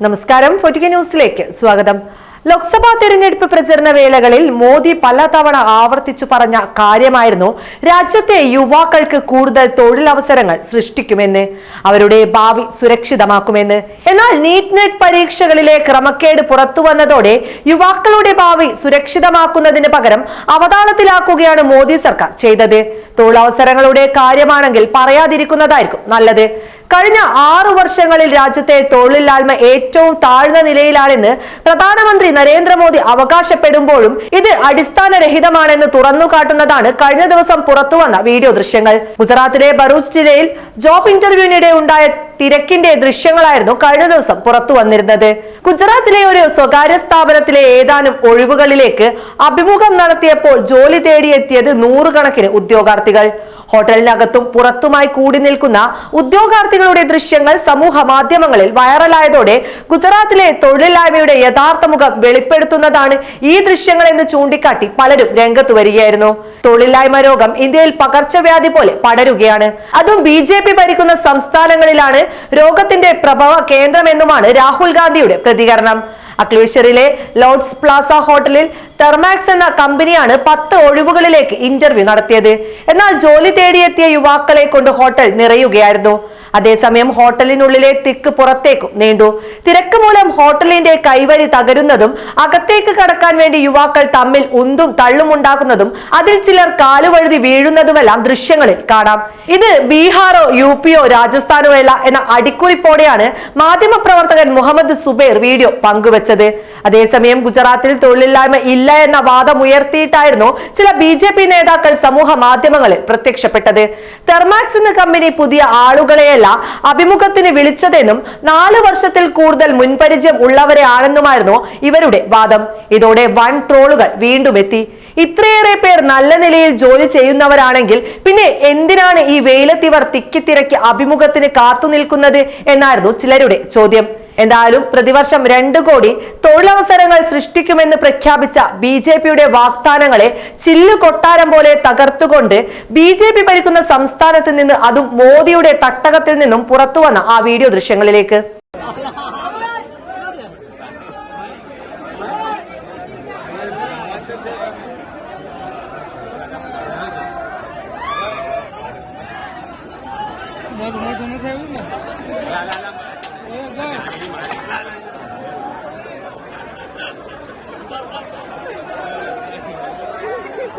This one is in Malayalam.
നമസ്കാരം. ഫോർട്ടിക ന്യൂസിലേക്ക് സ്വാഗതം. ലോക്സഭാ തെരഞ്ഞെടുപ്പ് പ്രചരണ വേളകളിൽ മോദി പലതവണ ആവർത്തിച്ചു പറഞ്ഞ കാര്യമായിരുന്നു രാജ്യത്തെ യുവാക്കൾക്ക് കൂടുതൽ തൊഴിലവസരങ്ങൾ സൃഷ്ടിക്കുമെന്ന് അവരുടെ ഭാവി സുരക്ഷിതമാക്കുമെന്ന്. എന്നാൽ നീറ്റ് നെറ്റ് പരീക്ഷകളിലെ ക്രമക്കേട് പുറത്തു വന്നതോടെ യുവാക്കളുടെ ഭാവി സുരക്ഷിതമാക്കുന്നതിന് പകരം അവതാളത്തിലാക്കുകയാണ് മോദി സർക്കാർ ചെയ്തത്. തൊഴിലവസരങ്ങളുടെ കാര്യമാണെങ്കിൽ പറയാതിരിക്കുന്നതായിരിക്കും നല്ലത്. കഴിഞ്ഞ ആറു വർഷങ്ങളിൽ രാജ്യത്തെ തൊഴിലില്ലായ്മ ഏറ്റവും താഴ്ന്ന നിലയിലാണെന്ന് പ്രധാനമന്ത്രി നരേന്ദ്രമോദി അവകാശപ്പെടുമ്പോഴും ഇത് അടിസ്ഥാനരഹിതമാണെന്ന് തുറന്നു കാട്ടുന്നതാണ് കഴിഞ്ഞ ദിവസം പുറത്തുവന്ന വീഡിയോ ദൃശ്യങ്ങൾ. ഗുജറാത്തിലെ ബറൂച്ച് ജില്ലയിൽ ജോബ് ഇന്റർവ്യൂവിനിടെ ഉണ്ടായ തിരക്കിന്റെ ദൃശ്യങ്ങളായിരുന്നു കഴിഞ്ഞ ദിവസം പുറത്തു വന്നിരുന്നത്. ഗുജറാത്തിലെ ഒരു സ്വകാര്യ സ്ഥാപനത്തിലെ ഏതാനും ഒഴിവുകളിലേക്ക് അഭിമുഖം നടത്തിയപ്പോൾ ജോലി തേടിയെത്തിയത് നൂറുകണക്കിന് ഉദ്യോഗാർത്ഥികൾ. ഹോട്ടലിനകത്തും പുറത്തുമായി കൂടി നിൽക്കുന്ന ഉദ്യോഗാർത്ഥികളുടെ ദൃശ്യങ്ങൾ സമൂഹ മാധ്യമങ്ങളിൽ വൈറലായതോടെ ഗുജറാത്തിലെ തൊഴിലില്ലായ്മയുടെ യഥാർത്ഥ മുഖം വെളിപ്പെടുത്തുന്നതാണ് ഈ ദൃശ്യങ്ങൾ എന്ന് ചൂണ്ടിക്കാട്ടി പലരും രംഗത്ത് വരികയായിരുന്നു. തൊഴിലില്ലായ്മ രോഗം ഇന്ത്യയിൽ പകർച്ചവ്യാധി പോലെ പടരുകയാണ്. അതും ബി ജെ പി ഭരിക്കുന്ന സംസ്ഥാനങ്ങളിലാണ് രോഗത്തിന്റെ പ്രഭവ കേന്ദ്രമെന്നുമാണ് രാഹുൽ ഗാന്ധിയുടെ പ്രതികരണം. അക്ലൂഷറിലെ ലോർഡ്സ് പ്ലാസ ഹോട്ടലിൽ തെർമാക്സ് എന്ന കമ്പനിയാണ് പത്ത് ഒഴിവുകളിലേക്ക് ഇന്റർവ്യൂ നടത്തിയത്. എന്നാൽ ജോലി തേടിയെത്തിയ യുവാക്കളെ കൊണ്ട് ഹോട്ടൽ നിറയുകയായിരുന്നു. അതേസമയം ഹോട്ടലിനുള്ളിലെ തിക്ക് പുറത്തേക്കും നീണ്ടു. തിരക്ക് മൂലം ഹോട്ടലിന്റെ കൈവഴി തകരുന്നതും അകത്തേക്ക് കടക്കാൻ വേണ്ടി യുവാക്കൾ തമ്മിൽ ഉന്തും തള്ളും ഉണ്ടാക്കുന്നതും അതിൽ ചിലർ കാലുവഴുതി വീഴുന്നതുമെല്ലാം ദൃശ്യങ്ങളിൽ കാണാം. ഇത് ബീഹാറോ യു പിയോ രാജസ്ഥാനോ അല്ല എന്ന അടിക്കുറിപ്പോടെയാണ് മാധ്യമപ്രവർത്തകൻ മുഹമ്മദ് സുബൈർ വീഡിയോ പങ്കുവച്ചത്. അതേസമയം ഗുജറാത്തിൽ തൊഴിലില്ലായ്മ ഇല്ല എന്ന വാദം ഉയർത്തിയിട്ടായിരുന്നു ചില ബി ജെ പി നേതാക്കൾ സമൂഹ മാധ്യമങ്ങളിൽ പ്രത്യക്ഷപ്പെട്ടത്. തെർമാക്സ് എന്ന കമ്പനി പുതിയ ആളുകളെയല്ല അഭിമുഖത്തിന് വിളിച്ചതെന്നും നാല് വർഷത്തിൽ കൂടുതൽ മുൻപരിചയം ഉള്ളവരെ ആണെന്നുമായിരുന്നു ഇവരുടെ വാദം. ഇതോടെ വൺ ട്രോളുകൾ വീണ്ടും എത്തി. ഇത്രയേറെ പേർ നല്ല നിലയിൽ ജോലി ചെയ്യുന്നവരാണെങ്കിൽ പിന്നെ എന്തിനാണ് ഈ വെയിലത്തിവർ തിക്കിത്തിരക്കി അഭിമുഖത്തിന് കാത്തുനിൽക്കുന്നത് എന്നായിരുന്നു ചിലരുടെ ചോദ്യം. എന്തായാലും പ്രതിവർഷം രണ്ടു കോടി തൊഴിലവസരങ്ങൾ സൃഷ്ടിക്കുമെന്ന് പ്രഖ്യാപിച്ച ബി ജെ പിയുടെ വാഗ്ദാനങ്ങളെ ചില്ലു കൊട്ടാരം പോലെ തകർത്തുകൊണ്ട് ബി ജെ പി ഭരിക്കുന്ന സംസ്ഥാനത്ത് നിന്ന് അതും മോദിയുടെ തട്ടകത്തിൽ നിന്നും പുറത്തുവന്ന ആ വീഡിയോ ദൃശ്യങ്ങളിലേക്ക്. 来来来